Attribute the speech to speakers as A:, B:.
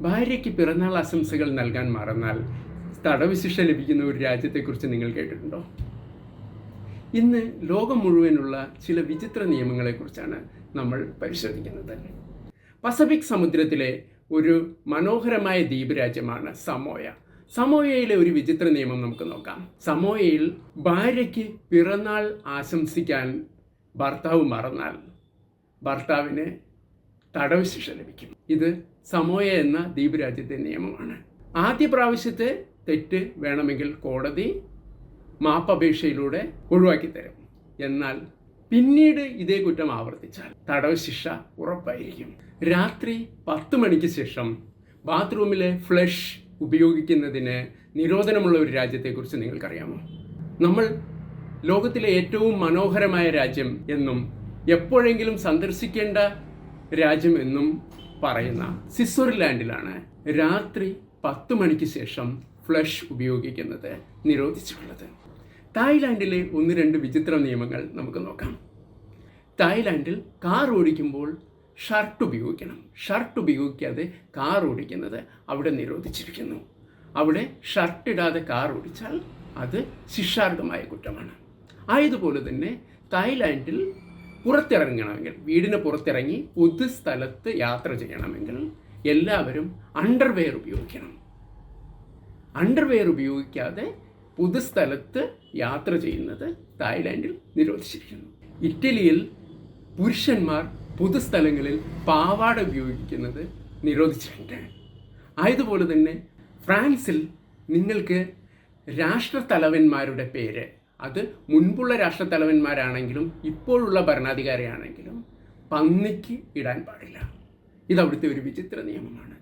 A: ഭാര്യയ്ക്ക് പിറന്നാൾ ആശംസകൾ നൽകാൻ മറന്നാൽ തടവ് ശിക്ഷ ലഭിക്കുന്ന ഒരു രാജ്യത്തെക്കുറിച്ച് നിങ്ങൾ കേട്ടിട്ടുണ്ടോ? ഇന്ന് ലോകം മുഴുവനുള്ള ചില വിചിത്ര നിയമങ്ങളെക്കുറിച്ചാണ് നമ്മൾ പരിശോധിക്കുന്നത്. പസഫിക് സമുദ്രത്തിലെ ഒരു മനോഹരമായ ദ്വീപ് രാജ്യമാണ് സമോയ. സമോയയിലെ ഒരു വിചിത്ര നിയമം നമുക്ക് നോക്കാം. സമോയയിൽ ഭാര്യയ്ക്ക് പിറന്നാൾ ആശംസിക്കാൻ ഭർത്താവ് മറന്നാൽ ഭർത്താവിന് തടവ് ശിക്ഷ ലഭിക്കും. ഇത് സമോയ എന്ന ദ്വീപ് രാജ്യത്തെ നിയമമാണ്. ആദ്യ പ്രാവശ്യത്തെ തെറ്റ് വേണമെങ്കിൽ കോടതി മാപ്പപേക്ഷയിലൂടെ ഒഴിവാക്കി തരും. എന്നാൽ പിന്നീട് ഇതേ കുറ്റം ആവർത്തിച്ചാൽ തടവ് ശിക്ഷ ഉറപ്പായിരിക്കും. രാത്രി പത്ത് മണിക്ക് ശേഷം ബാത്റൂമിലെ ഫ്ലഷ് ഉപയോഗിക്കുന്നതിന് നിരോധനമുള്ള ഒരു രാജ്യത്തെക്കുറിച്ച് നിങ്ങൾക്കറിയാമോ? നമ്മൾ ലോകത്തിലെ ഏറ്റവും മനോഹരമായ രാജ്യം എന്നും എപ്പോഴെങ്കിലും സന്ദർശിക്കേണ്ട രാജ്യം എന്നും പറയുന്ന സ്വിറ്റ്സർലാൻഡിലാണ് രാത്രി പത്ത് മണിക്ക് ശേഷം ഫ്ലഷ് ഉപയോഗിക്കുന്നത് നിരോധിച്ചിട്ടുള്ളത്. തായ്ലാൻഡിലെ ഒന്ന് രണ്ട് വിചിത്ര നിയമങ്ങൾ നമുക്ക് നോക്കാം. തായ്ലാൻഡിൽ കാർ ഓടിക്കുമ്പോൾ ഷർട്ട് ഉപയോഗിക്കണം. ഷർട്ട് ഉപയോഗിക്കാതെ കാർ ഓടിക്കുന്നത് അവിടെ നിരോധിച്ചിരിക്കുന്നു. അവിടെ ഷർട്ട് ഇടാതെ കാർ ഓടിച്ചാൽ അത് ശിക്ഷാർഹമായ കുറ്റമാണ്. ആയതുപോലെ തന്നെ തായ്ലാൻഡിൽ പുറത്തിറങ്ങണമെങ്കിൽ വീടിന് പുറത്തിറങ്ങി പൊതു സ്ഥലത്ത് യാത്ര ചെയ്യണമെങ്കിൽ എല്ലാവരും അണ്ടർവെയർ ഉപയോഗിക്കണം. അണ്ടർവെയർ ഉപയോഗിക്കാതെ പൊതുസ്ഥലത്ത് യാത്ര ചെയ്യുന്നത് തായ്ലാൻഡിൽ നിരോധിച്ചിരിക്കുന്നു. ഇറ്റലിയിൽ പുരുഷന്മാർ പൊതുസ്ഥലങ്ങളിൽ പാവാട ഉപയോഗിക്കുന്നത് നിരോധിച്ചിട്ടുണ്ട്. ആയതുപോലെ തന്നെ ഫ്രാൻസിൽ നിങ്ങൾക്ക് രാഷ്ട്രതലവന്മാരുടെ പേര് അത് മുൻപുള്ള രാഷ്ട്രത്തലവന്മാരാണെങ്കിലും ഇപ്പോഴുള്ള ഭരണാധികാരിയാണെങ്കിലും പന്നിക്ക് ഇടാൻ പാടില്ല. ഇത് അവിടുത്തെ ഒരു വിചിത്ര നിയമമാണ്.